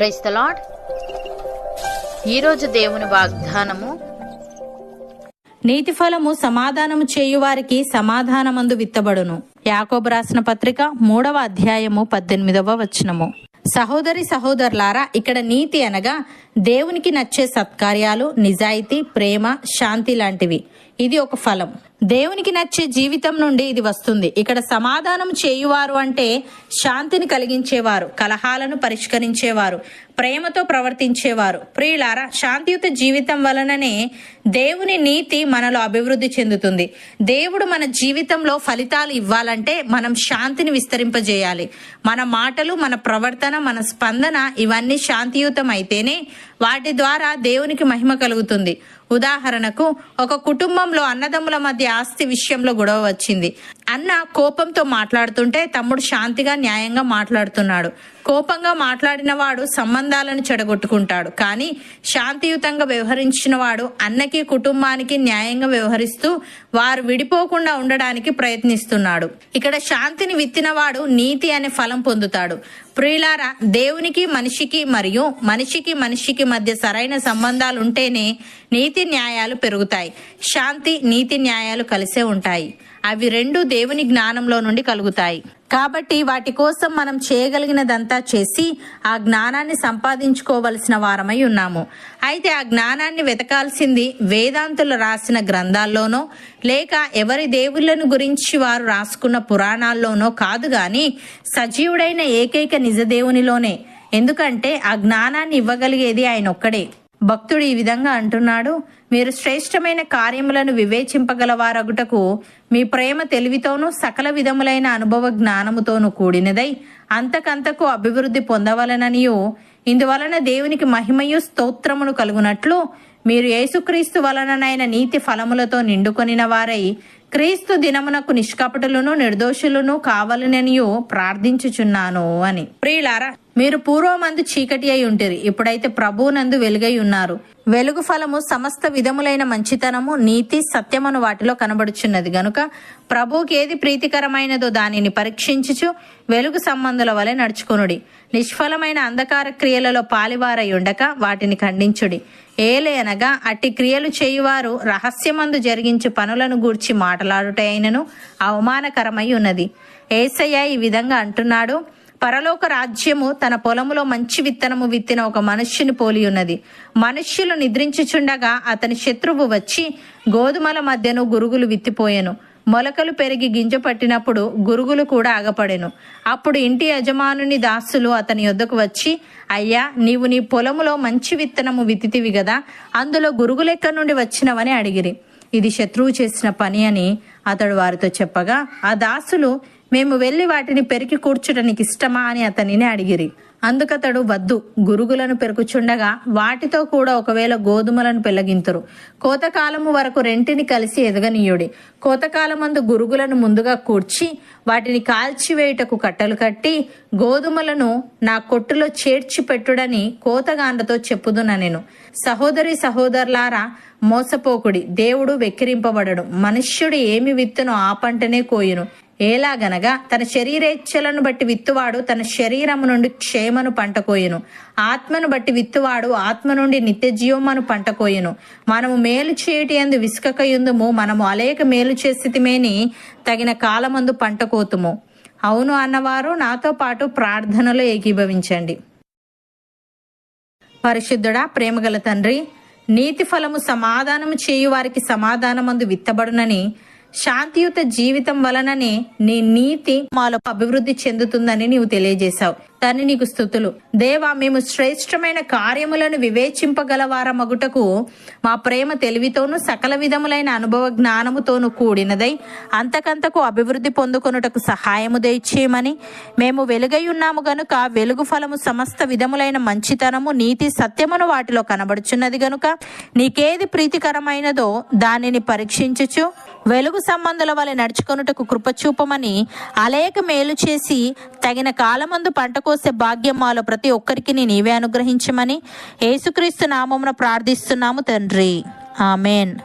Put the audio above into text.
Price the lord ఈరోజు దేవుని వాగ్దానము. నీతి ఫలము సమాధానము చేయువారికి సమాధానమందు విత్తబడును. యాకోబు రాసిన పత్రిక మూడవ అధ్యాయము పద్దెనిమిదవ వచనము. సహోదరి సహోదరులారా ఇక్కడ నీతి అనగా దేవునికి నచ్చే సత్కార్యాలు నిజాయితీ ప్రేమ శాంతి లాంటివి. ఇది ఒక ఫలం. దేవునికి నచ్చే జీవితం నుండి ఇది వస్తుంది. ఇక్కడ సమాధానం చేయువారు అంటే శాంతిని కలిగించేవారు కలహాలను పరిష్కరించేవారు ప్రేమతో ప్రవర్తించేవారు. ప్రియులారా శాంతియుత జీవితం వలననే దేవుని నీతి మనలో అభివృద్ధి చెందుతుంది. దేవుడు మన జీవితంలో ఫలితాలు ఇవ్వాలంటే మనం శాంతిని విస్తరింపజేయాలి. మన మాటలు మన ప్రవర్తన మన స్పందన ఇవన్నీ శాంతియుతం అయితేనే వాటి ద్వారా దేవునికి మహిమ కలుగుతుంది. ఉదాహరణకు ఒక కుటుంబంలో అన్నదమ్ముల మధ్య ఆస్తి విషయంలో గొడవ వచ్చింది. అన్న కోపంతో మాట్లాడుతుంటే తమ్ముడు శాంతిగా న్యాయంగా మాట్లాడుతున్నాడు. కోపంగా మాట్లాడిన వాడు సంబంధాలను చెడగొట్టుకుంటాడు. కానీ శాంతియుతంగా వ్యవహరించిన వాడు అన్నకి కుటుంబానికి న్యాయంగా వ్యవహరిస్తూ వారు విడిపోకుండా ఉండడానికి ప్రయత్నిస్తున్నాడు. ఇక్కడ శాంతిని విత్తినవాడు నీతి అనే ఫలం పొందుతాడు. ప్రియులారా దేవునికి మనిషికి మరియు మనిషికి మనిషికి మధ్య సరైన సంబంధాలు ఉంటేనే నీతి న్యాయాలు పెరుగుతాయి. శాంతి నీతి న్యాయాలు కలిసే ఉంటాయి. అవి రెండు దేవుని జ్ఞానంలో నుండి కలుగుతాయి. కాబట్టి వాటి కోసం మనం చేయగలిగినదంతా చేసి ఆ జ్ఞానాన్ని సంపాదించుకోవలసిన వారమై ఉన్నాము. అయితే ఆ జ్ఞానాన్ని వెతకాల్సింది వేదాంతులు రాసిన గ్రంథాల్లోనో లేక ఎవరి దేవుళ్ళను గురించి వారు రాసుకున్న పురాణాల్లోనో కాదు గాని సజీవుడైన ఏకైక నిజదేవునిలోనే ఎందుకంటే ఆ జ్ఞానాన్ని ఇవ్వగలిగేది ఆయన ఒక్కడే. భక్తుడు ఈ విధంగా అంటున్నాడు మీరు శ్రేష్టమైన కార్యములను వివేచింపగలవారగుటకు మీ ప్రేమ తెలివితోనూ సకల విధములైన అనుభవ జ్ఞానముతోనూ కూడినదై అంతకంతకు అభివృద్ధి పొందవలననియు. ఇందువలన దేవునికి మహిమయు స్తోత్రమును కలుగునట్లు మీరు యేసుక్రీస్తు వలననైన నీతి ఫలములతో నిండుకొనిన వారై క్రీస్తు దినమునకు నిష్కపటులను నిర్దోషులను కావాలననియు ప్రార్థించుచున్నాను అని. ప్రియులారా మీరు పూర్వమందు చీకటి అయి ఉంటిరి. ఇప్పుడైతే ప్రభువునందు వెలుగై ఉన్నారు. వెలుగు ఫలము సమస్త విధములైన మంచితనము నీతి సత్యమును వాటిలో కనబడుచున్నది. గనుక ప్రభువుకి ఏది ప్రీతికరమైనదో దానిని పరీక్షించుచు వెలుగు సంబంధుల వలె నడుచుకొనుడి. నిష్ఫలమైన అంధకార క్రియలలో పాలివారై ఉండక వాటిని ఖండించుడి. ఏలే అనగా అట్టి క్రియలు చేయువారు రహస్యమందు జరిగించు పనులను గూర్చి మాటలాడుట అయినను అవమానకరమై ఉన్నది. ఏసయ్య ఈ విధంగా అంటున్నాడు పరలోక రాజ్యము తన పొలములో మంచి విత్తనము విత్తిన ఒక మనుష్యుని పోలి ఉన్నది. మనుష్యులు నిద్రించుచుండగా అతని శత్రువు వచ్చి గోధుమల మధ్యను గురుగులు విత్తిపోయెను. మొలకలు పెరిగి గింజ పట్టినప్పుడు గురుగులు కూడా ఆగపడెను. అప్పుడు ఇంటి యజమానుని దాసులు అతని యొద్దకు వచ్చి అయ్యా నీవు నీ పొలములో మంచి విత్తనము విత్తితివి గదా అందులో గురుగులెక్క నుండి వచ్చినవని అడిగిరి. ఇది శత్రువు చేసిన పని అని అతడు వారితో చెప్పగా ఆ దాసులు మేము వెళ్ళి వాటిని పెరికి కూర్చుటనికి ఇష్టమా అని అతనిని అడిగిరి. అందుకతడు వద్దు గురుగులను పెరుకుచుండగా వాటితో కూడా ఒకవేళ గోధుమలను పెళ్ళగింతురు కోతకాలము వరకు రెంటిని కలిసి ఎదగనీయుడి. కోతకాలమందు గురుగులను ముందుగా కూర్చి వాటిని కాల్చివేయుటకు కట్టలు కట్టి గోధుమలను నా కొట్టులో చేర్చి పెట్టుడని కోతగాండ్రతో చెప్పుదున నేను. సహోదరి సహోదరులారా మోసపోకుడి దేవుడు వెక్కిరింపబడడు. మనుష్యుడు ఏమి విత్తునో ఆ పంటనే కోయును. ఏలాగనగా తన శరీరేచ్ఛలను బట్టి విత్తువాడు తన శరీరము నుండి క్షేమను పంటకోయెను ఆత్మను బట్టి విత్తువాడు ఆత్మ నుండి నిత్య జీవమును పంటకోయెను మనము మేలు చేయటి ఎందు విసుకకయుందుము. మనము అలేక మేలు చేసితిమేని తగిన కాలమందు పంటకోతుము. అవును అన్నవారు నాతో పాటు ప్రార్థనలో ఏకీభవించండి. పరిశుద్ధుడా ప్రేమగల తండ్రి నీతి ఫలము సమాధానము చేయు వారికి సమాధానమందు విత్తబడునని శాంతియుత జీవితం వలననే నీ నీతి మాలో అభివృద్ధి చెందుతుందని నీవు తెలియజేశావు. దాన్ని నీకు స్థుతులు. దేవా మేము శ్రేష్టమైన కార్యములను వివేచింపగలవార మగుటకు మా ప్రేమ తెలివితోనూ సకల విధములైన అనుభవ జ్ఞానముతోనూ కూడినదై అంతకంతకు అభివృద్ధి పొందుకొనుటకు సహాయము దయచేయమని మేము వెలుగై ఉన్నాము గనుక వెలుగు ఫలము సమస్త విధములైన మంచితనము నీతి సత్యమును వాటిలో కనబడుచున్నది గనుక నీకేది ప్రీతికరమైనదో దానిని పరీక్షించుచు వెలుగు సంబంధుల వలె నడుచుకొనుటకు కృపచూపమని అలేక మేలు చేసి తగిన కాలమందు పంట కోసే భాగ్యం మాలో ప్రతి ఒక్కరికి నీవే అనుగ్రహించమని యేసుక్రీస్తు నామమున ప్రార్థిస్తున్నాము తండ్రి. ఆమెన్.